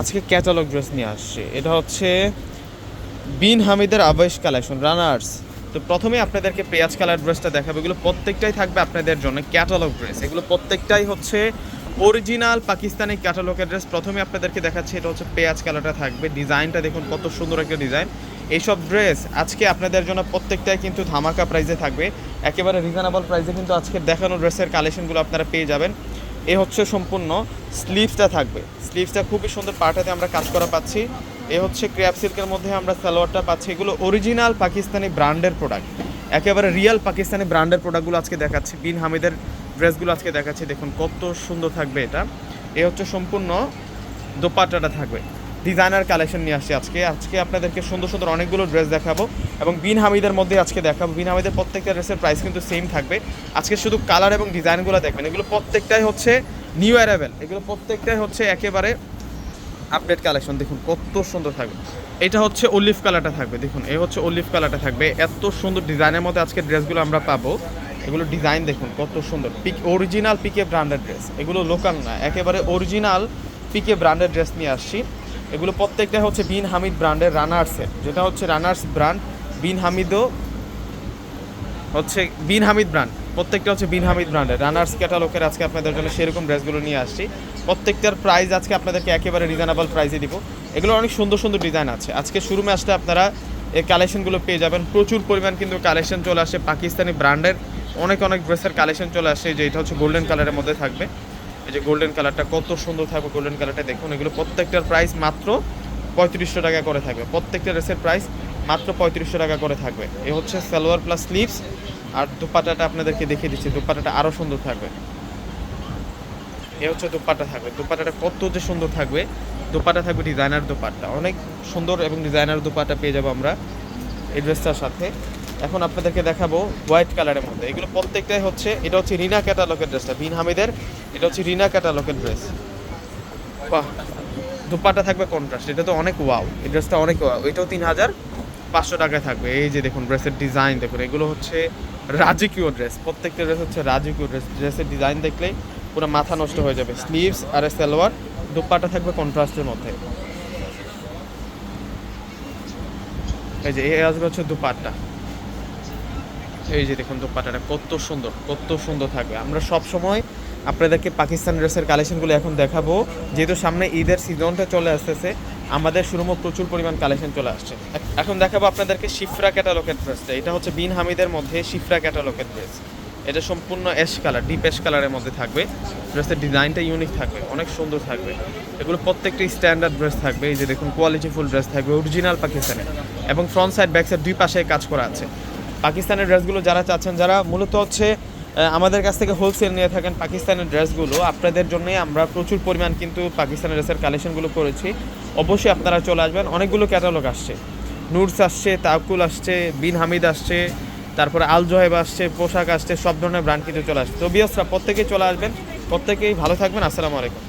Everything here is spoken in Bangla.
আজকে ক্যাটালগ ড্রেস নিয়ে আসছে। এটা হচ্ছে বিন হামিদের আবেশ কালেকশন, রানার্স। তো প্রথমে আপনাদেরকে পেঁয়াজ কালার ড্রেসটা দেখাবো। এগুলো প্রত্যেকটাই থাকবে আপনাদের জন্য ক্যাটালগ ড্রেস। এগুলো প্রত্যেকটাই হচ্ছে অরিজিনাল পাকিস্তানি ক্যাটালগের ড্রেস। প্রথমে আপনাদেরকে দেখাচ্ছি, এটা হচ্ছে পেঁয়াজ কালারটা থাকবে। ডিজাইনটা দেখুন, কত সুন্দর একটা ডিজাইন। এইসব ড্রেস আজকে আপনাদের জন্য প্রত্যেকটাই কিন্তু ধামাকা প্রাইসে থাকবে। একেবারে রিজনেবল প্রাইসে কিন্তু আজকে দেখানো ড্রেসের কালেকশনগুলো আপনারা পেয়ে যাবেন। এ হচ্ছে সম্পূর্ণ স্লিভসটা থাকবে। স্লিভসটা খুবই সুন্দর পাটাতে আমরা কাজ করা পাচ্ছি। এ হচ্ছে ক্র্যাপ সিল্কের মধ্যে আমরা সালোয়ারটা পাচ্ছি। এগুলো অরিজিনাল পাকিস্তানি ব্র্যান্ডের প্রোডাক্ট একেবারে রিয়াল পাকিস্তানি ব্র্যান্ডের প্রোডাক্টগুলো আজকে দেখাচ্ছি। বিন হামিদের ড্রেসগুলো আজকে দেখাচ্ছি। দেখুন কত সুন্দর থাকবে এটা। এ হচ্ছে সম্পূর্ণ দোপাট্টাটা থাকবে। ডিজাইনার কালেকশন নিয়ে আসছি আজকে। আজকে আপনাদেরকে সুন্দর সুন্দর অনেকগুলো ড্রেস দেখাবো এবং বিন হামিদের মধ্যে আজকে দেখাবো। বিন হামিদের প্রত্যেকটা ড্রেসের প্রাইস কিন্তু সেম থাকবে। আজকে শুধু কালার এবং ডিজাইনগুলো দেখবেন। এগুলো প্রত্যেকটাই হচ্ছে নিউ অ্যারাইভেল এগুলো প্রত্যেকটাই হচ্ছে একেবারে আপডেট কালেকশন দেখুন, কত সুন্দর থাকবে। এটা হচ্ছে অলিভ কালারটা থাকবে। দেখুন এই হচ্ছে অলিভ কালারটা থাকবে। এত সুন্দর ডিজাইনের মধ্যে আজকে ড্রেসগুলো আমরা পাবো। এগুলো ডিজাইন দেখুন, কত সুন্দর। পিক অরিজিনাল পিকে ব্র্যান্ডেড ড্রেস এগুলো লোকাল না, একেবারে অরিজিনাল পিকে ব্র্যান্ডেড ড্রেস নিয়ে আসছি। এগুলো প্রত্যেকটা হচ্ছে বিন হামিদ ব্র্যান্ডের রানার্সের যেটা হচ্ছে রানার্স ব্র্যান্ড বিন হামিদও হচ্ছে বিন হামিদ ব্র্যান্ড প্রত্যেকটা হচ্ছে বিন হামিদ ব্র্যান্ডের রানার্স ক্যাটালগের আজকে আপনাদের জন্য সেরকম ড্রেসগুলো নিয়ে আসছি। প্রত্যেকটার প্রাইস আজকে আপনাদেরকে একেবারে রিজনেবল প্রাইসে দিব। এগুলো অনেক সুন্দর সুন্দর ডিজাইন আছে। আজকে শুরু আসলে আপনারা এই কালেকশনগুলো পেয়ে যাবেন। প্রচুর পরিমাণ কিন্তু কালেকশন চলে আসে পাকিস্তানি ব্র্যান্ডের অনেক অনেক ড্রেসের কালেকশন চলে আসে যে এটা হচ্ছে গোল্ডেন কালারের মধ্যে থাকবে। এই যে গোল্ডেন কালারটা কত সুন্দর থাকবে গোল্ডেন কালারটা দেখুন। এগুলো প্রত্যেকটার প্রাইস মাত্র পঁয়ত্রিশশো টাকা করে থাকবে। প্রত্যেকটা ড্রেসের প্রাইস মাত্র পঁয়ত্রিশশো টাকা করে থাকবে। এ হচ্ছে সালোয়ার প্লাস স্লিভস আর দুপাটাটা আপনাদেরকে দেখিয়ে দিচ্ছি, দুপাটাটা আরও সুন্দর থাকবে। এ হচ্ছে দুপাটা থাকবে। দুপাটাটা কত যে সুন্দর থাকবে। দুপাটা থাকবে ডিজাইনার দুপাট্টা। অনেক সুন্দর এবং ডিজাইনার দুপাটা পেয়ে যাব আমরা এই ড্রেসটার সাথে। এখন আপনাদেরকে দেখাবো হোয়াইট কালারের মধ্যে। এগুলো প্রত্যেকটাই হচ্ছে, এটা হচ্ছে রিনা ক্যাটালগের ড্রেসটা, বিন হামিদের, এটা হচ্ছে রিনা ক্যাটালগের ড্রেস। বাহ, দুপাটা থাকবে কন্ট্রাস্ট এটা তো অনেক ওয়াও এই ড্রেসটা অনেক ওয়াও এটাও তিন হাজার পাঁচশো টাকায় থাকবে। এই যে দেখুন, ড্রেসের ডিজাইন দেখুন, এগুলো হচ্ছে রাজকীয় ড্রেস, প্রত্যেকটা ড্রেস হচ্ছে রাজকীয় ড্রেস, ড্রেসের ডিজাইন দেখলে পুরো মাথা নষ্ট হয়ে যাবে। স্লিভস আর সালোয়ার, দুপাটা থাকবে কন্ট্রাস্টের মধ্যে। এই যে, এই আসবে হচ্ছে দুপাট্টা। এই যে দেখুন দুপাট্টাটা, কত সুন্দর কত সুন্দর থাকবে। আমরা সব সময় আপনাদেরকে পাকিস্তান ড্রেসের কালেকশনগুলো এখন দেখাবো। যেহেতু সামনে ঈদের সিজনটা চলে আসতেছে, আমাদের শুরুমো প্রচুর পরিমাণ কালেকশন চলে আসছে। এখন দেখাবো আপনাদেরকে শিফরা ক্যাটালগের ড্রেসটা এটা হচ্ছে বিন হামিদের মধ্যে শিফরা ক্যাটালগের ড্রেস এটা সম্পূর্ণ অ্যাশ কালার ডিপ অ্যাশ কালারের মধ্যে থাকবে। ড্রেসের ডিজাইনটা ইউনিক থাকবে, অনেক সুন্দর থাকবে। এগুলো প্রত্যেকটি স্ট্যান্ডার্ড ড্রেস থাকবে। এই যে দেখুন কোয়ালিটিফুল ড্রেস থাকবে অরিজিনাল পাকিস্তানের। এবং ফ্রন্ট সাইড ব্যাক সাইড দুই পাশে কাজ করা আছে। পাকিস্তানের ড্রেসগুলো যারা চাচ্ছেন, যারা মূলত হচ্ছে আমাদের কাছ থেকে হোলসেল নিয়ে থাকেন পাকিস্তানের ড্রেসগুলো, আপনাদের জন্যই আমরা প্রচুর পরিমাণ কিন্তু পাকিস্তানের ড্রেসের কালেকশনগুলো করেছি। অবশ্যই আপনারা চলে আসবেন, অনেকগুলো ক্যাটালগ আসছে। নুরস আসছে তাকুল আসছে, বিন হামিদ আসছে, তারপরে আল জহেব আসছে, পোশাক আসছে, সব ধরনের ব্র্যান্ড কিন্তু চলে আসছে। তো বিয়সরা প্রত্যেকেই চলে আসবেন, প্রত্যেকেই ভালো থাকবেন, আসসালামু আলাইকুম।